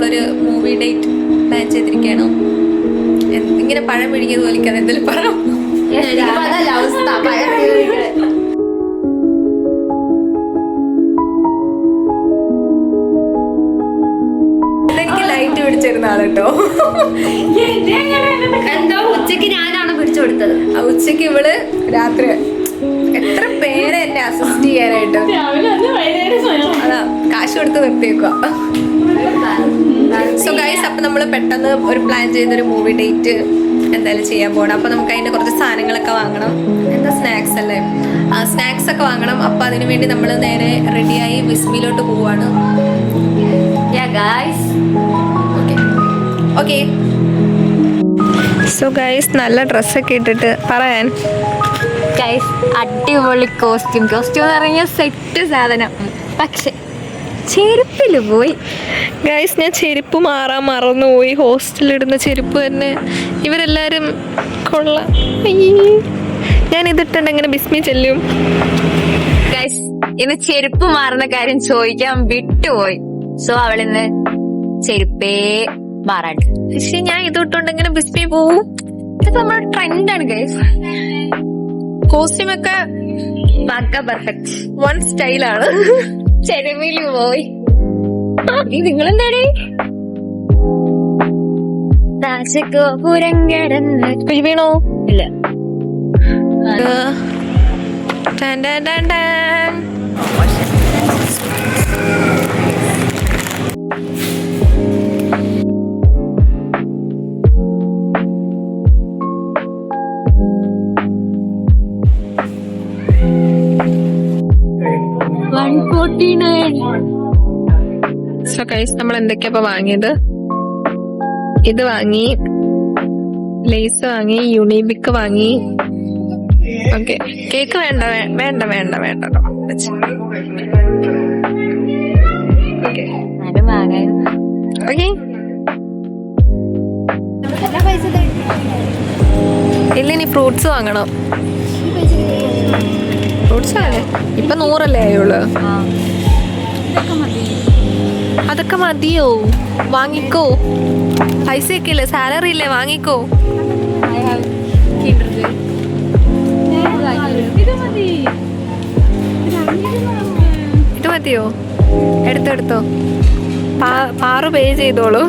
നമ്മളൊരു movie date plan ചെയ്തിരിക്കുകയാണ്. ഇങ്ങനെ പഴം പിടിക്കുന്നത് പോലെ എന്തെങ്കിലും പറ അതല്ല അവസ്ഥ പഴം ഉപയോഗിക്കണേ. ഇതെനിക്ക് ലൈറ്റ് പിടിച്ചിരുന്ന ആളെട്ടോ. എന്തോ ഉച്ചയ്ക്ക് ഞാനാണ് പിടിച്ചു കൊടുത്തത്? ഉച്ചയ്ക്ക് ഇവൾ രാത്രി എത്ര പേരെ എന്നെ അസിസ്റ്റ് ചെയ്യാനായിട്ട്. അതാ കാശ് കൊടുത്ത് നിർത്തിയേക്കുക സോ ഗൈസ് അപ്പൊ നമ്മൾ പെട്ടെന്ന് ഒരു പ്ലാൻ ചെയ്തൊരു മൂവി ഡേറ്റ് എന്തായാലും ചെയ്യാൻ പോകണം അപ്പൊ നമുക്ക് അതിന്റെ കുറച്ച് സാധനങ്ങളൊക്കെ വാങ്ങണം. എന്താ സ്നാക്സ് അല്ലേ? ആ സ്നാക്സ് ഒക്കെ വാങ്ങണം. അപ്പൊ അതിനു വേണ്ടി നമ്മൾ നേരെ റെഡിയായി വിസ്മിയിലോട്ട് പോവാണ്. Guys okay okay so guys നല്ല ഡ്രസ്സൊക്കെ ഇട്ടിട്ട് പറയാൻ. ഗൈസ് അടിപൊളി കോസ്റ്റ്യൂം കോസ്റ്റ്യൂം എന്ന് പറഞ്ഞാൽ സെറ്റ് സാധനം. പക്ഷെ ചെരുപ്പിൽ പോയി. ഗൈസ് ഞാൻ ചെരുപ്പ് മാറാൻ മറന്നുപോയി. ഹോസ്റ്റലിടുന്ന ചെരുപ്പ് തന്നെ. ഇവരെല്ലാവരും കൊള്ളാം. ഞാൻ ഇതിട്ടുണ്ട് എങ്ങനെ ബിസ്മി ചെല്ലും. ഗൈസ് ഇന്ന് ചെരുപ്പ് മാറുന്ന കാര്യം ചോദിക്കാൻ വിട്ടുപോയി. സോ അവളിന്ന് ചെരുപ്പേ മാറാണ്ട്. പക്ഷെ ഞാൻ ഇതിട്ടുണ്ട് എങ്ങനെ ബിസ്മി പോവും. ഇത് നമ്മുടെ ട്രെൻഡാണ് ഗൈസ് കോസ്റ്റ്യൂമൊക്കെ പക്ക പെർഫെക്റ്റ് വൺ സ്റ്റൈലാണ് ചെരുവിൽ പോയി. നിങ്ങളെന്താടി? ദാശഗോപുരം കിടന്ന് വീണോ? ഇല്ല. ഫോർട്ടി നയൻ സോ നമ്മൾ എന്തൊക്കെയാ വാങ്ങിയത്? ഇത് വാങ്ങി ലേസ് വാങ്ങി യൂണിബിക്ക് വാങ്ങി. ഓക്കെ കേക്ക് വേണ്ട വേണ്ട വേണ്ട വേണ്ട ഓക്കെ ഇല്ല ഇനി ഫ്രൂട്ട്സ് വാങ്ങണം. ഇപ്പൊ നൂറല്ലേ ആയുള്ളൂ. അതൊക്കെ മതിയോ? വാങ്ങിക്കോ. പൈസയൊക്കെ ഇല്ലേ? സാലറി ഇല്ലേ? വാങ്ങിക്കോ. ഇത് മതിയോ? എടുത്തോ എടുത്തോ. പാറു പേ ചെയ്തോളൂ.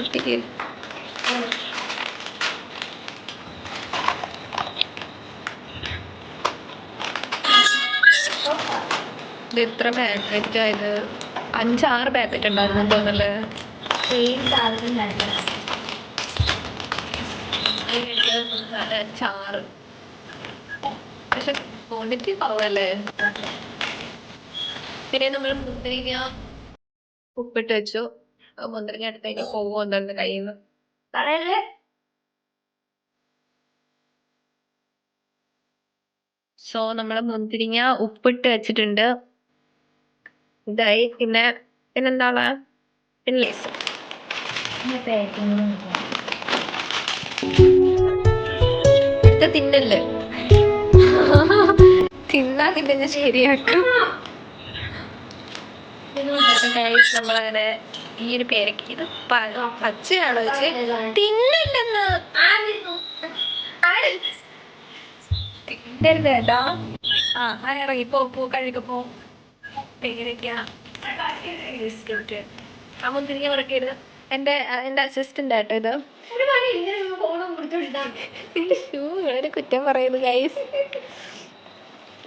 കുട്ടിക്ക്. ഇത് എത്ര പാക്കറ്റ് ആയത് അഞ്ചാറ് പാക്കറ്റ് ഉണ്ടായിരുന്നു തോന്നല്ലേ അഞ്ചാറ് പക്ഷെ ക്വാണ്ടിറ്റി കുറവല്ലേ? പിന്നെ നമ്മൾ മുന്തിരിങ്ങ ഉപ്പിട്ട് വെച്ചു. മുന്തിരിങ്ങ അടുത്തേക്ക് പോകുമോ എന്താണ് കയ്യിൽ നിന്ന് പറയല്ലേ സോ നമ്മൾ മുന്തിരിങ്ങ ഉപ്പിട്ട് വെച്ചിട്ടുണ്ട്. ഇതായി. പിന്നെ പിന്നെന്താണ് പിന്നെ ഇത് തിന്നല്ലേ? തിന്നാ ഞാൻ ശരിയാക്കും. നമ്മളങ്ങനെ ഈ ഒരു പേരക്ക് ഇത് പ- പച്ചയാണോ വെച്ച് തിന്നില്ലെന്ന്. തിന്നരുത് കേട്ടോ. ആ ഇറങ്ങി പോ പോ കഴുക പോ. പേരക്ക ബിസ്ക്കറ്റ് ആ മുന്തിരിങ്ങ പറക്കരുത് എന്റെ എന്റെ അസിസ്റ്റന്റ് ആട്ടോ ഇത്. ഷൂ വളരെ കുറ്റം പറയുന്നു ഗൈസ്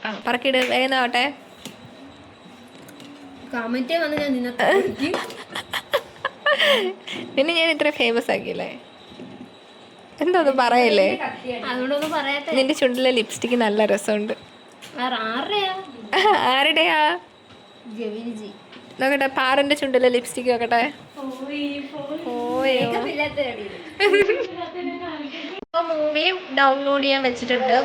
ആ പറക്കിട് വേഗം ആവട്ടെ കമന്റ് വന്ന് ഞാൻ നിന്നെ നിന്നെ ഞാൻ ഇത്ര ഫേമസ് ആക്കിയില്ലേ? എന്തോ പറയല്ലേ? അതുകൊണ്ടൊന്നും പറയാത്ത നിന്റെ ചുണ്ടിലെ ലിപ്സ്റ്റിക് നല്ല രസമുണ്ട്. ആരുടെയാ? നോക്കട്ടെ പാറിന്റെ ചുണ്ടിലെ ലിപ്സ്റ്റിക് നോക്കട്ടെ. മൂവി ഡൗൺലോഡ് ചെയ്യാൻ വെച്ചിട്ടുണ്ട്.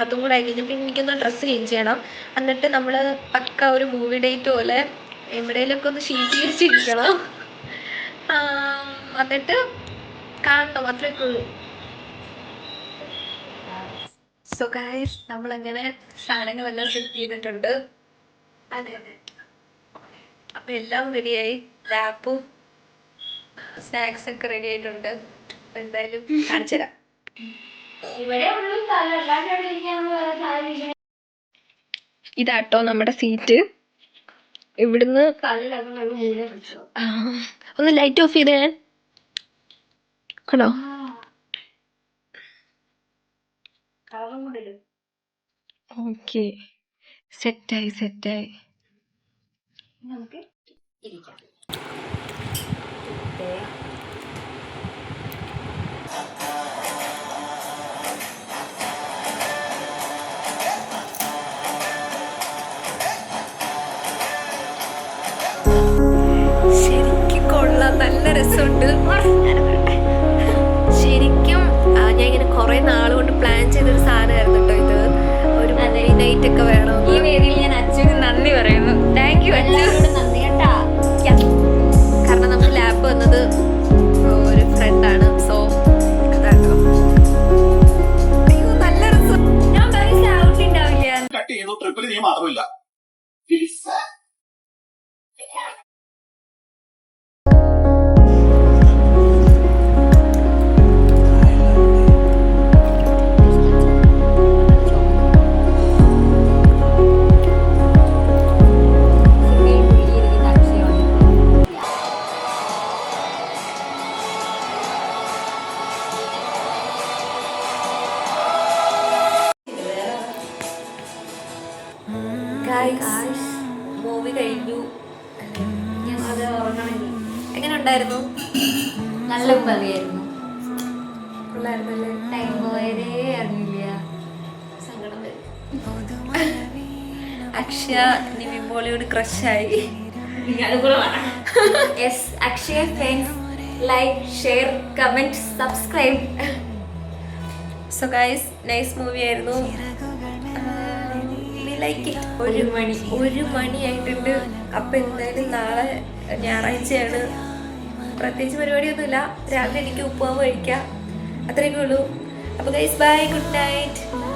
അതും കൂടെ ആയിരിക്കും പിന്നെ എനിക്കൊന്ന് ഡ്രസ്സ് ചേഞ്ച് ചെയ്യണം. എന്നിട്ട് നമ്മൾ പക്ക ഒരു മൂവി ഡേറ്റ് പോലെ എവിടെയെങ്കിലുമൊക്കെ ഒന്ന് ശീതീകരിച്ചിരിക്കണം ആം, എന്നിട്ട് കാണണം. അത്രയൊക്കെ ഉള്ളൂ. സോ ഗൈസ് നമ്മളങ്ങനെ സാധനങ്ങളെല്ലാം സെറ്റ് ചെയ്തിട്ടുണ്ട്. അതെ അതെ. അപ്പം എല്ലാം റെഡിയായി ലാപ്പും സ്നാക്സ് ഒക്കെ റെഡി ആയിട്ടുണ്ട്. എന്തായാലും കാണിച്ചു തരാം. ഇതാട്ടോ നമ്മുടെ സീറ്റ് ഇവിടുന്ന് ഒന്ന് ലൈറ്റ് ഓഫ് ചെയ്തേ. കണ്ടോ? ഓക്കെ സെറ്റായി സെറ്റായി നമുക്ക് ഇരിക്കാം. രസമുണ്ട് ശരിക്കും ഞാൻ ഇങ്ങനെ കുറെ നാളുകൊണ്ട് കൊണ്ട് പ്ലാൻ ചെയ്തൊരു സാധനമായിരുന്നു കേട്ടോ ഇത്. ഒരു നൈറ്റ് ഒക്കെ വേണം ഈ വേദിയിൽ ഞാൻ അച്ഛന് നന്ദി പറയുന്നു. അത് ഉറങ്ങണമെങ്കിൽ. എങ്ങനെ ഉണ്ടായിരുന്നു? നല്ല കൊള്ളായിരുന്നല്ലേ? ടൈം പോയതേ അറിഞ്ഞില്ല. സങ്കടം വരും. അക്ഷയ നിവിൻ പോളിയോട് ക്രഷായി yes Akshaya friends like share comment subscribe so guys nice movie ആയിരുന്നു. ലൈക്ക് ഒരു മണി ഒരു മണിയായിട്ടുണ്ട് അപ്പൊ എന്തായാലും നാളെ ഞായറാഴ്ചയാണ്. പ്രത്യേകിച്ച് പരിപാടിയൊന്നുമില്ല. രാവിലെ എനിക്ക് ഉപ്പാവ് കഴിക്കാം. അത്രയൊക്കെ ഉള്ളൂ. അപ്പൊ ഗൈസ് ബൈ ഗുഡ് നൈറ്റ്